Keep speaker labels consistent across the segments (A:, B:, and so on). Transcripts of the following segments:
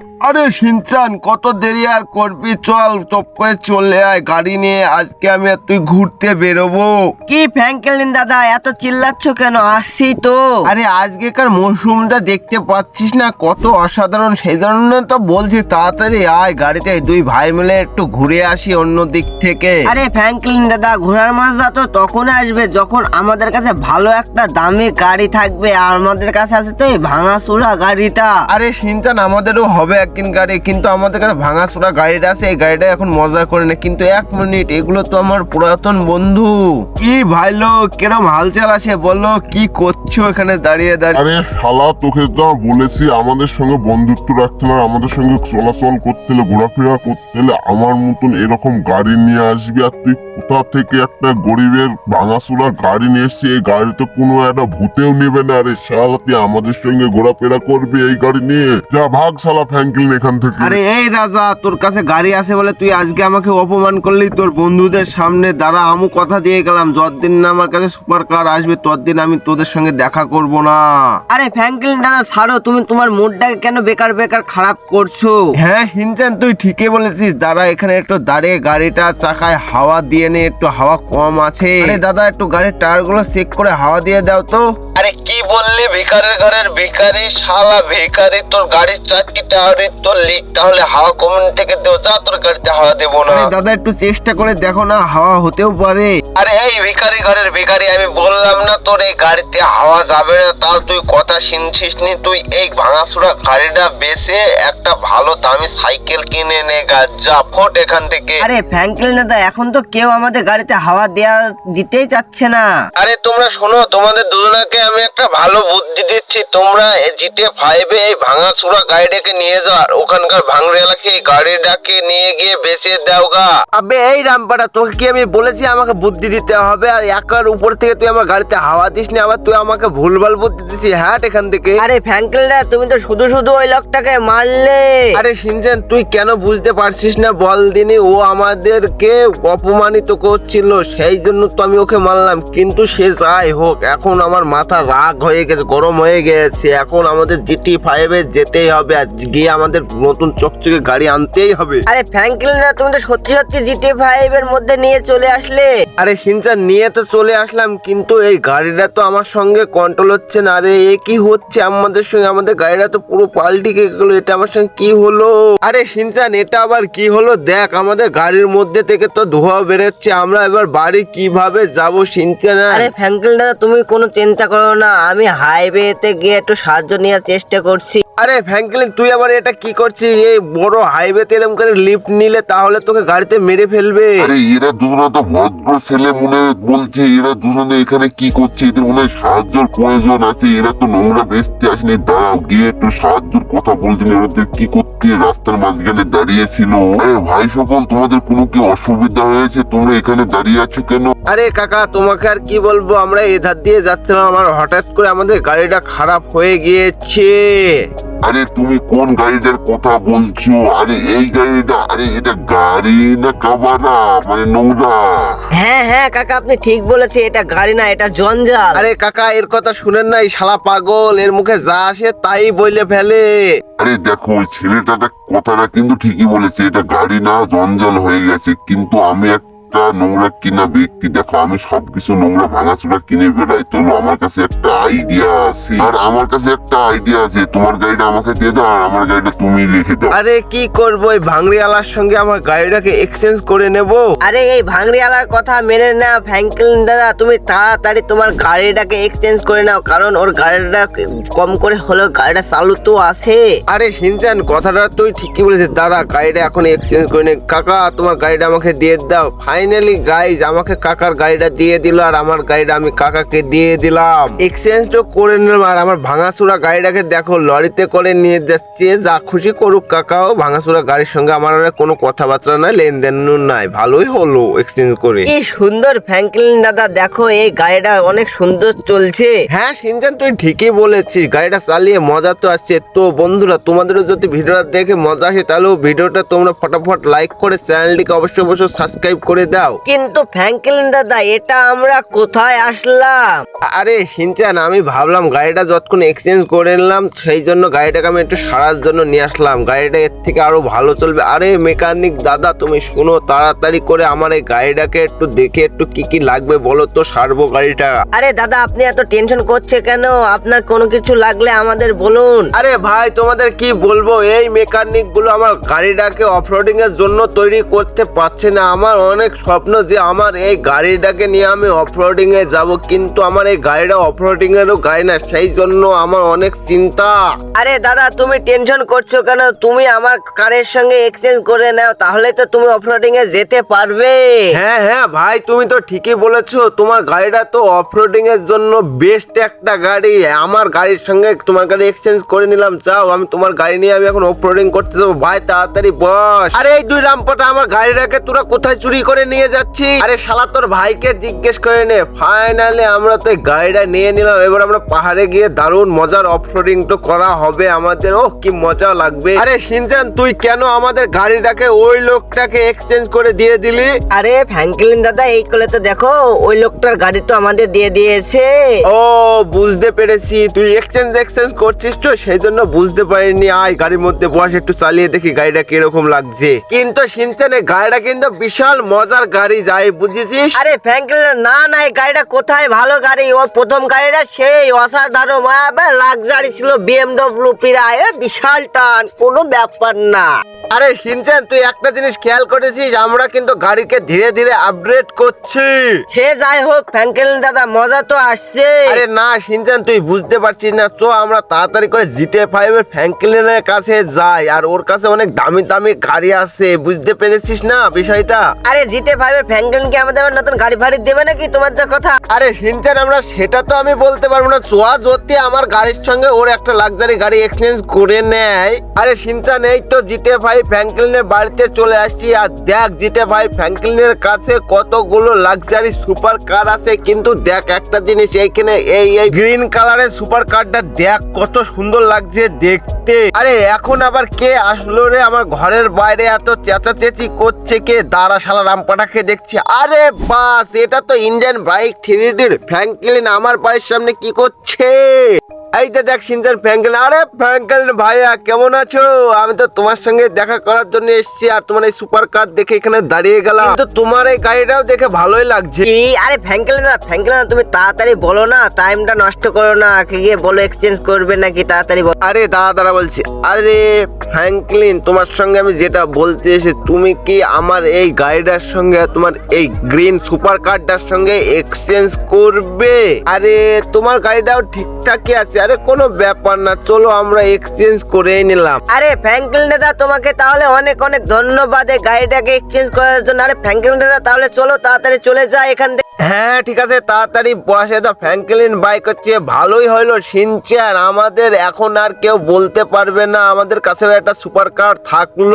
A: আরে সিনচান কত দেরি আর করবি? চল টপ করে চলে আয় গাড়ি নিয়ে। আজকে আমি আর তুই ঘুরতে বেরোবো।
B: কি ফ্যাঙ্কেলিন দাদা এত চিল্লাচ্ছ কেন? আসছি তো।
A: আরে আজকেকার মৌসুমটা দেখতে পাচ্ছিস না কত অসাধারণ। সেই জন্য তো বলছি তাড়াতাড়ি আয় গাড়িতে। দুই ভাই মিলে একটু ঘুরে আসি অন্য দিক থেকে।
B: আরে ফ্যাঙ্কলিন দাদা ঘোড়ার মজা তো তখন আসবে যখন আমাদের কাছে ভালো একটা দামি গাড়ি থাকবে। আর আমাদের কাছে আছে তো এই ভাঙাচুরা গাড়িটা।
A: আরে সিনচান আমাদেরও হবে একদিন গাড়ি, কিন্তু আমাদের কাছে ভাঙাচোরা গাড়িটা আছে, এই গাড়িটা এখন মজা করে না। কিন্তু এক মিনিট, এগুলো তো আমার পুরাতন বন্ধু। কি ভাই লোক কিরম হালচাল আছে বলো, কি করছ এখানে দাঁড়িয়ে দাঁড়িয়ে?
C: আরে শালা, তোকে তো বলেছি, আমাদের সঙ্গে বন্ধুত্ব রাখতে হলে আমাদের সঙ্গে চলাচল করতে হলে, ঘোরাফেরা করতে হলে আমার মতন এরকম গাড়ি নিয়ে আসবি, আর তুই কোথা থেকে একটা গরিবের ভাঙাচোরা গাড়ি নিয়ে এসছি এই গাড়িতে কোনো একটা ভূতেও নেবে না। আরে শালা তুই আমাদের সঙ্গে ঘোরাফেরা করবি এই গাড়ি নিয়ে? যা ভাগ শালা ফ্যাঙ্কলিন এখান থেকে।
A: আরে এই রাজা তোর কাছে গাড়ি আছে বলে তুই আজকে আমাকে অপমান করলি? তোর বন্ধুদের সামনে দাঁড়া আমু কথা দিয়ে গেলাম। যতদিন না আমার কাছে সুপার কার আসবে ততদিন আমি তোদের সঙ্গে দেখা করব না।
B: আরে ফ্যাঙ্কলিন দাদা ছাড়ো তুমি তোমার মুডটাকে কেন বেকার বেকার খারাপ করছ?
A: হ্যাঁ হিনচান তুই ঠিকই বলেছিস। দাঁড়া এখানে একটু দাঁড়িয়ে গাড়িটা চাকায় হাওয়া দিয়ে নে একটু হাওয়া কম আছে। আরে দাদা একটু গাড়ির টায়ারগুলো চেক করে হাওয়া দিয়ে দাও তো। আরে কি বললি? ভিকারের ঘরের ভিখারি শালা ভিখারি তোর গাড়ির চারটি টায়ারে তোর লিক তাহলে হাওয়া কমন থেকে দেও যা তোর গাড়িতে হাওয়া দেবো না। দাদা একটু চেষ্টা করে দেখো না হাওয়া হতেও পারে। আরে এই ভিখারি ঘরের ভিখারি আমি বললাম না তোর এই গাড়িতে হাওয়া যাবে না তাও তুই কথা শুনছিস নি? তুই এই ভাঙাচুরা গাড়িটা বেসে একটা ভালো দামি সাইকেল কিনে নে গা যা ফোট এখান থেকে।
B: আরে ফ্যাঙ্কলিন দাদা এখন তো কেউ আমাদের গাড়িতে হাওয়া দেয়া দিতেই চাচ্ছে না।
A: আরে তোমরা শোনো তোমাদের দুজনাকে আমি একটা ভালো বুদ্ধি দিচ্ছি। তোমরা জিটে ফাইভে এই ভাঙা চূড়া গাড়িটাকে নিয়ে যাও আর ওখানকার ভাঙড়ে এলাকায় এই গাড়িটাকে নিয়ে গিয়ে বেঁচে দাও গা। আবে এই রামপাটা তোকে কি আমি বলেছি আমাকে বুদ্ধি দিতে হবে? আর একার উপর থেকে তুই আমার গাড়িতে হাওয়া দিস নি আবার তুই আমাকে ভুলভাল বুদ্ধি দিছিস? হ্যাঁ এখান থেকে।
B: আরে ফ্যাঙ্কলিন দাদা তুমি তো শুধু শুধু ওই লোকটাকে মারলে।
A: আরে সিনচেন তুই কেন বুঝতে পারছিস না? বল দিনি ও আমাদেরকে অপমানিত করছিল সেই জন্য তো আমি ওকে মারলাম। কিন্তু সে যাই হোক এখন আমার মাথা রাগ হয়ে গেছে গরম হয়ে গেছে। এখন আমাদের জিটি ফাইভে যেতেই হবে আর গিয়ে আমাদের নতুন চকচকে গাড়ি আনতেই হবে।
B: আরে ফ্যাঙ্কলিন দাদা তুমি তো সত্যি সত্যি জিটি ফাইভ এর মধ্যে নিয়ে চলে আসলে।
A: আরে সিনচান নিয়ে তো চলে আসলাম কিন্তু এই গাড়িটা তো আমার সঙ্গে কন্ট্রোল হচ্ছে না। আরে এ কি হচ্ছে আমাদের সঙ্গে? আমাদের গাড়িটা তো পুরো পাল্টি গেলো এটা আমার সঙ্গে কি হলো? আরে সিনচান এটা আবার কি হলো? দেখ আমাদের গাড়ির মধ্যে থেকে তো ধোঁয়া বেরোচ্ছে। আমরা এবার বাড়ি কীভাবে যাব না
B: আরে ফ্যাঙ্কলিন দাদা তুমি কোনো চিন্তা করো না। আমি হাইওয়েতে গিয়ে একটু সাহায্য নেওয়ার চেষ্টা করছি।
A: আরে ফ্যাঙ্কলিন তুই আবার এটা কি করছিস? এই বড় হাইওয়েতে এরকম করে লিফট নিলে তাহলে তোকে গাড়িতে মেরে ফেলবে।
C: আরে এরা দুজনে তো ভদ্র ছেলে মনে বলছে এরা দুজনে এখানে কি করছে? এদের মনে হয় সাহায্যের প্রয়োজন আছে। এরা তো নোংরা বেচতে আসেনি। দাঁড়াও গিয়ে একটু সাহায্যের কথা বলছিল এরা তো কি করতে রাস্তার মাঝখানে দাঁড়িয়েছিল আরে ভাই সকল তোমাদের কোনো কি অসুবিধা হয়েছে? তোমরা এখানে দাঁড়িয়ে আছো কেন?
A: আরে কাকা তোমাকে আর কি বলব? আমরা এধার দিয়ে যাচ্ছিলাম আমার হঠাৎ করে আমাদের গাড়িটা খারাপ হয়ে গিয়েছে।
C: আরে তুমি কোন গাড়িটার কথা বলছো? আরে এই গাড়িটা আরে এটা গাড়ি না কাবারা? মানে নোংরা।
B: হ্যাঁ হ্যাঁ কাকা আপনি ঠিক বলেছে এটা গাড়ি না এটা জঞ্জাল।
A: আরে কাকা এর কথা শুনেন না এই শালা পাগল এর মুখে যা আসে তাই বলে ফেলে।
C: আরে দেখো ওই ছেলেটা কথাটা কিন্তু ঠিকই বলেছে এটা গাড়ি না জঞ্জাল হয়ে গেছে কিন্তু আমি একটা নোংরা কিনা ব্যক্তি দেখো আমি সবকিছু নোংরা ভাঙাচোরা কিনে বেড়াই তো আমার কাছে একটা আইডিয়া আছে। আর আমার কাছে একটা আইডিয়া আছে তোমার গাড়িটা আমাকে দিয়ে দাও আর আমার গাড়িটা তুমি রেখে দাও।
A: আরে কি করব ওই ভাঙড়িওয়ালার সঙ্গে আমার গাড়িটাকে এক্সচেঞ্জ করে নেব?
B: আরে এই ভাঙড়িওয়ালার কথা মেনে না ফ্যাঙ্কলিন দাদা তুমি তাড়াতাড়ি তোমার গাড়িটাকে এক্সচেঞ্জ করে নাও কারণ ওর গাড়িটা কম করে হলেও গাড়িটা চালু তো আছে।
A: আরে সিনচান কথাটা তুই ঠিকই বলেছিস দাঁড়া গাড়িটা এখন এক্সচেঞ্জ করে নে। কাকা তোমার গাড়িটা আমাকে দিয়ে দাও ফাইনালি গাইজ আমাকে কাকার গাড়িটা দিয়ে দিল আর আমার গাড়িটা আমি কাকাকে দিয়ে দিলাম। এক্সচেঞ্জ তো করে নিলাম আর আমার ভাঙাচুরা গাড়িটাকে দেখো লরিতে করে নিয়ে যাচ্ছে। যা খুশি করুক কাকাও ভাঙাচুরা গাড়ির সঙ্গে আমার আর কোনো কথাবার্তা নাই লেনদেন নাই। ভালোই হলো এক্সচেঞ্জ করে।
B: কি সুন্দর ফ্যাঙ্কলিন দাদা দেখো এই গাড়িটা অনেক সুন্দর চলছে।
A: হ্যাঁ সিনচান তুই ঠিকই বলেছিস। গাড়িটা চালিয়ে মজা তো আসছে। তো বন্ধুরা তোমাদেরও যদি ভিডিওটা দেখে মজা আসে তাহলে ভিডিওটা তোমরা ফটাফট লাইক করে চ্যানেলটিকে অবশ্যই অবশ্যই সাবস্ক্রাইব করে দাও। দাও।
B: কিন্তু ফ্যাঙ্কলিন দাদা এটা আমরা কোথায় আসলাম?
A: আরে সিনচান আমি ভাবলাম গাড়িটা যতক্ষণ এক্সচেঞ্জ করে নিলাম সেই জন্য গাড়িটাকে আমি একটু সারার জন্য নিয়ে আসলাম। গাড়িটা এর থেকে আরও ভালো চলবে। আরে মেকানিক দাদা তুমি শুনো তাড়াতাড়ি করে আমার এই গাড়িটাকে একটু দেখে একটু কি কি লাগবে বলো তো সারবো গাড়িটা।
B: আরে দাদা আপনি এত টেনশন করছে কেন? আপনার কোনো কিছু লাগলে আমাদের বলুন।
A: আরে ভাই তোমাদের কি বলব? এই মেকানিকগুলো আমার গাড়িটাকে অফরোডিং এর জন্য তৈরি করতে পারছে না। আমার অনেক স্বপ্ন যে আমার এই গাড়িটাকে নিয়ে আমি অফরোডিং এ যাব কিন্তু আমার এই গাড়িটা অফরোডিং এরও গাড়ি না সেই জন্য আমার অনেক চিন্তা।
B: আরে দাদা তুমি টেনশন করছ কেন? তুমি আমার কারের সঙ্গে এক্সচেঞ্জ করে নাও তাহলে তো তুমি অফরোডিং এ যেতে পারবে।
A: হ্যাঁ হ্যাঁ ভাই তুমি তো ঠিকই বলেছ তোমার গাড়িটা তো অফরোডিং এর জন্য বেস্ট একটা গাড়ি। আমার গাড়ির সঙ্গে তোমার গাড়ি এক্সচেঞ্জ করে নিলাম যাও আমি তোমার গাড়ি নিয়ে আমি এখন অফরোডিং করতে যাব। ভাই তাড়াতাড়ি বস। আরে এই দুই রামপটা আমার গাড়িটাকে তোরা কোথায় চুরি করে নিয়ে যাচ্ছি। আরে শালা তোর ভাইকে জিজ্ঞেস করে নে। ফাইনালি আমরা তো গাড়িটা নিয়ে নিলাম। এবার আমরা পাহাড়ে গিয়ে দারুণ মজার অফরোডিং তো করা হবে আমাদের। ও কি মজা লাগবে। আরে সিনচান তুই কেন আমাদের গাড়িটাকে ওই লোকটাকে এক্সচেঞ্জ করে দিয়ে দিলি?
B: আরে ফ্যাঙ্কলিন দাদা এই কোলে তো দেখো ওই লোকটার গাড়ি তো আমাদের দিয়ে দিয়েছে।
A: ও বুঝতে পেরেছি। তুই এক্সচেঞ্জ এক্সচেঞ্জ করছিস তো সেই জন্য বুঝতে পারিনি। আয় গাড়ির মধ্যে বস একটু চালিয়ে দেখি গাড়িটা কীরকম লাগছে। কিন্তু সিনচানে গাড়িটা কিন্তু বিশাল মজার গাড়ি যাই, বুঝেছিস?
B: আরে ফ্যাঙ্কেল না না এই গাড়িটা কোথায়? ভালো গাড়ি। ওর প্রথম গাড়িটা সেই অসাধারণ লাক্সারি ছিল বিএমডব্লিউ প্রায় বিশাল টান, কোনো ব্যাপার না।
A: আরে সিনচান তুই একটা জিনিস খেয়াল করেছিস আমরা কিন্তু গাড়িকে ধীরে ধীরে আপগ্রেড করছি।
B: সে যাই হোক ফ্যাঙ্কলিন দাদা মজা তো আসছে।
A: আরে না সিনচান তুই বুঝতে পারছিস না তো আমরা তাড়াতাড়ি করে জিটে ফাইভ এর ফ্যাঙ্কলিনের কাছে যাই আর ওর কাছে অনেক দামি দামি গাড়ি আছে বুঝতে পেরেছিস না বিষয়টা?
B: আরে জিতে ফাইভের ফ্যাঙ্কলিন কি আমাদের আবার নতুন গাড়ি ফাড়ি দেবে নাকি তোমার যা কথা?
A: আরে সিনচান আমরা সেটা তো আমি বলতে পারব না চোয়া যদি আমার গাড়ির সঙ্গে ওর একটা লাক্সারি গাড়ি এক্সচেঞ্জ করে নেয়। আরে সিনচান এই তো জিটে ভাই ফ্র্যাঙ্কলিনের বাড়িতে চলে আসছি আর দেখ জিটে ভাই, ফ্র্যাঙ্কলিনের কাছে কতগুলো লাক্সারি সুপার কার আছে, কিন্তু দেখ একটা জিনিস এইখানে, এই এই গ্রিন কালারের সুপার কারটা দেখ কত সুন্দর লাগছে দেখতে। আরে এখন আবার কে আসলো রে? আমার ঘরের বাইরে এত চেঁচাচেঁচি করছে কে? দাঁড়া শালা, রামপাটাকে দেখছি। আরে বাস, এটা তো ইন্ডিয়ান বাইক থ্রি ফ্র্যাঙ্কলিন আমার বাড়ির সামনে কি করছে? এই যে দেখ সিনচান ফ্র্যাঙ্কলিন আরে ফ্র্যাঙ্কলিন ভাইয়া কেমন আছো? আমি তো তোমার সঙ্গে দেখা করার জন্য এসেছি আর তোমার এই সুপার কার দেখে এখানে দাঁড়িয়ে গেলাম। কিন্তু তোমার এই গাড়িটাও দেখে ভালোই লাগছে।
B: আরে ফ্যাঙ্কলিন দাদা ফ্যাঙ্কলিন দাদা, তুমি তাড়াতাড়ি বলো না টাইমটা নষ্ট করো না গিয়ে বলো এক্সচেঞ্জ করবে নাকি তাড়াতাড়ি বলো।
A: আরে দাঁড়া দাঁড়া বলছি। আরে ফ্র্যাঙ্কলিন তোমার সঙ্গে আমি যেটা বলতে এসে তুমি কি আমার এই গাড়িটার সঙ্গে তোমার এই গ্রিন সুপার কারটার সঙ্গে এক্সচেঞ্জ করবে? আরে তোমার গাড়িটাও ঠিকঠাকই আছে আরে কোনো ব্যাপার না চলো আমরা এক্সচেঞ্জ করে নিলাম।
B: আরে ফ্যাঙ্কলিন দাদা তোমাকে তাহলে অনেক অনেক ধন্যবাদ এই গাড়িটাকে এক্সচেঞ্জ করার জন্য। আরে ফ্যাঙ্কলিন দাদা তাহলে চলো তাড়াতাড়ি চলে যাই এখান থেকে।
A: হ্যাঁ ঠিক আছে তাড়াতাড়ি বসে তো ফ্র্যাঙ্কলিন বাইক হচ্ছে ভালোই হইল সিনচান আমাদের এখন আর কেউ বলতে পারবে না আমাদের কাছেও একটা সুপার কার থাকল।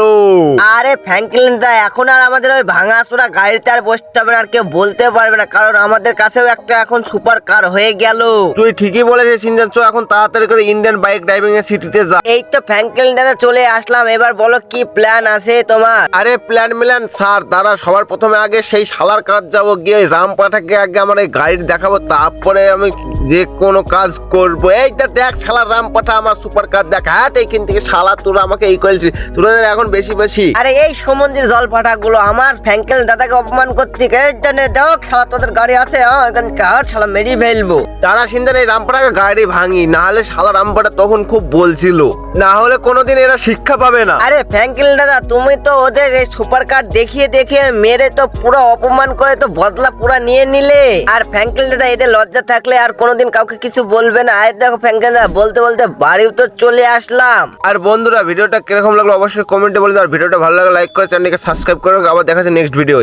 B: আরে ফ্যাঙ্কলিন দা এখন আর আমাদের ওই ভাঙাচোরা গাড়িতে আর বসতে হবে না আর কেউ বলতে পারবে না কারণ আমাদের কাছেও একটা এখন সুপার কার হয়ে গেল।
A: তুই ঠিকই বলেছিস সিনচান চো এখন তাড়াতাড়ি করে ইন্ডিয়ান বাইক ড্রাইভিং এর সিটিতে যা।
B: এই তো ফ্যাঙ্কলিন দাদা চলে আসলাম। এবার বলো কি প্ল্যান আছে তোমার?
A: আরে প্ল্যান মিলান স্যার দাঁড়া সবার প্রথমে আগে সেই শালার কাজ যাব গিয়ে ওই রাম পাঠাকে আগে আমার এই গাড়ি দেখাবো তারপরে আমি যে কোনো কাজ করব। এইটা দেখ শালার রাম পাঠা আমার সুপার কার দেখ হাট এইখান থেকে শালা তোরা আমাকে এই করেছিস। তোরা এখন বেশি বেশি।
B: আরে এই সমুদ্রের জলগুলো আমার ফ্যাঙ্কেল দাদাকে অপমান করতে। জানে দেখো খেলা তোদের গাড়ি আছে হ্যাঁ এখানে কার শালা মেরি ফেলব।
A: তারা সিন্দার এই রামপাটাকে গাড়ি ভাঙি। না হলে শালা রামপাটা তখন খুব বলছিল। না হলে কোনোদিন এরা শিক্ষা পাবে না।
B: আরে ফ্যাঙ্কেল দাদা তুমি তো ওদের এই সুপার কার দেখিয়ে দেখিয়ে মেরে তো পুরো অপমান করে তো বদলা পুরো নিয়ে নিলে। আর ফ্যাঙ্কেল দাদা এদের লজ্জা থাকলে আর কোনোদিন কাউকে কিছু বলবে না। আর দেখো ফ্যাঙ্কেল দাদা বলতে বলতে বাড়িও তো চলে আসলাম।
A: আর বন্ধুরা ভিডিওটা কীরকম লাগল অবশ্যই কমেন্টে বলে দাও। আর ভিডিওটা ভালো লাগলে লাইক করে চ্যানেলকে সাবস্ক্রাইব করো আবার দেখা যাচ্ছে নেক্সট ভিডিও